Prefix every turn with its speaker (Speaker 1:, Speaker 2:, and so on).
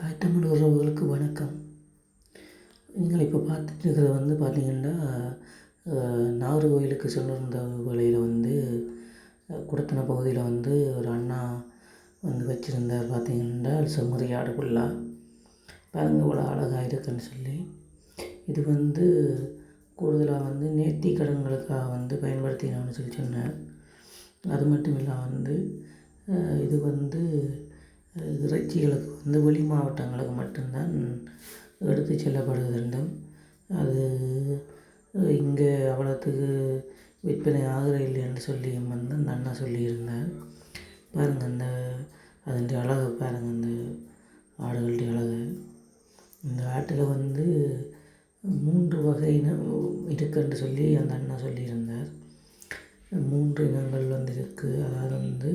Speaker 1: தாய் தமிழ் உறவுகளுக்கு வணக்கம். நீங்கள் இப்போ பார்த்துட்டு இருக்கிறது வந்து பார்த்தீங்கன்னா நாகர்கோவிலுக்கு சென்றிருந்த வழியில் வந்து குடத்தின பகுதியில் வந்து ஒரு அண்ணா வந்து வச்சுருந்தார் பார்த்தீங்கன்னா செம்மறி ஆடுக்குள்ளா பாருங்க இவ்வளோ அழகாக இருக்குன்னு சொல்லி. இது வந்து கூடுதலாக வந்து நேர்த்தி கடன்களுக்காக வந்து பயன்படுத்தினான்னு சொல்லி சொன்னார். அது மட்டும் இல்லாமல் வந்து இது வந்து இறைச்சிகளுக்கு வந்து வெளி மாவட்டங்களுக்கு மட்டும்தான் எடுத்து செல்லப்படுவது அது இங்கே அவ்வளோத்துக்கு விற்பனை ஆகிற என்று சொல்லியும் வந்து அந்த அண்ணா சொல்லியிருந்தார். பாருங்கள் அந்த அதனுடைய அழகு பாருங்கள் அந்த ஆடுகளுடைய அழகு. இந்த ஆட்டில் வந்து மூன்று வகை இருக்குன்னு சொல்லி அந்த அண்ணா சொல்லியிருந்தார். மூன்று இனங்கள் வந்து இருக்குது அதாவது வந்து